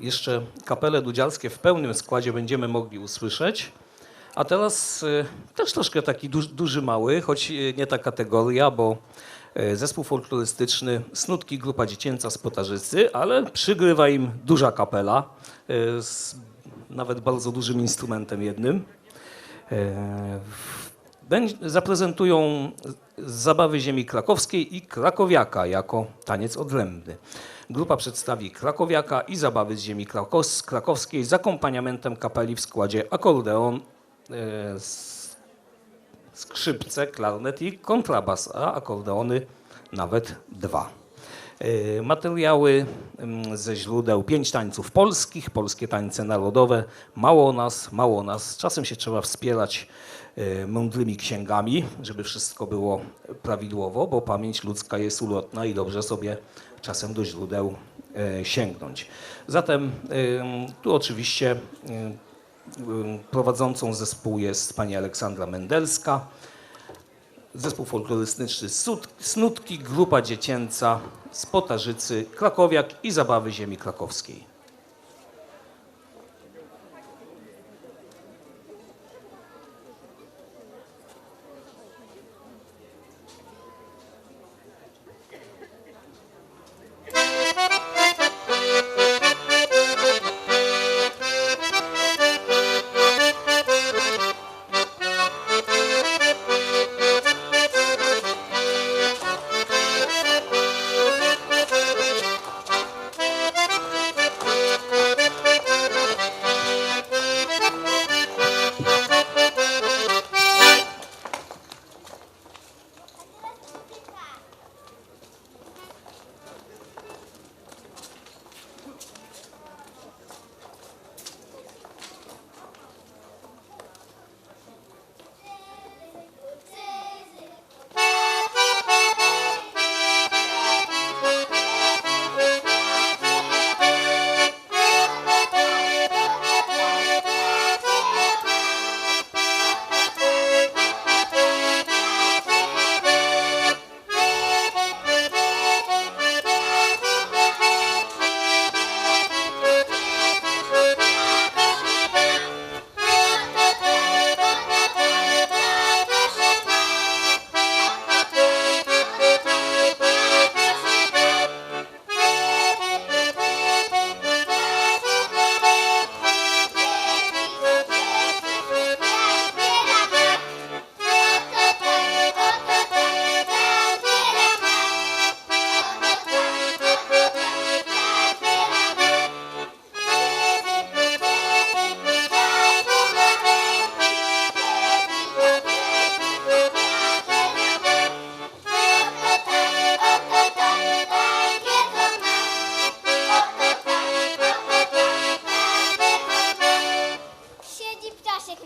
Jeszcze kapele dudziarskie w pełnym składzie będziemy mogli usłyszeć. A teraz e, też troszkę taki duży, duży mały, choć e, nie ta kategoria, bo e, zespół folklorystyczny Snutki Grupa Dziecięca z Potarzycy, ale przygrywa im duża kapela e, z nawet bardzo dużym instrumentem jednym. Zaprezentują zabawy ziemi krakowskiej i krakowiaka jako taniec odrębny. Grupa przedstawi krakowiaka i zabawy z ziemi krakowskiej z akompaniamentem kapeli w składzie akordeon, e, skrzypce, klarnet i kontrabas, a akordeony nawet dwa. E, Materiały mm, ze źródeł pięć tańców polskich, polskie tańce narodowe. Mało nas, mało nas. Czasem się trzeba wspierać e, mądrymi księgami, żeby wszystko było prawidłowo, bo pamięć ludzka jest ulotna i dobrze sobie czasem do źródeł e, sięgnąć. Zatem tu oczywiście prowadzącą zespół jest pani Aleksandra Mendelska. Zespół folklorystyczny Snutki, grupa dziecięca z Potarzycy, Krakowiak i Zabawy Ziemi Krakowskiej.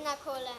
Na kole,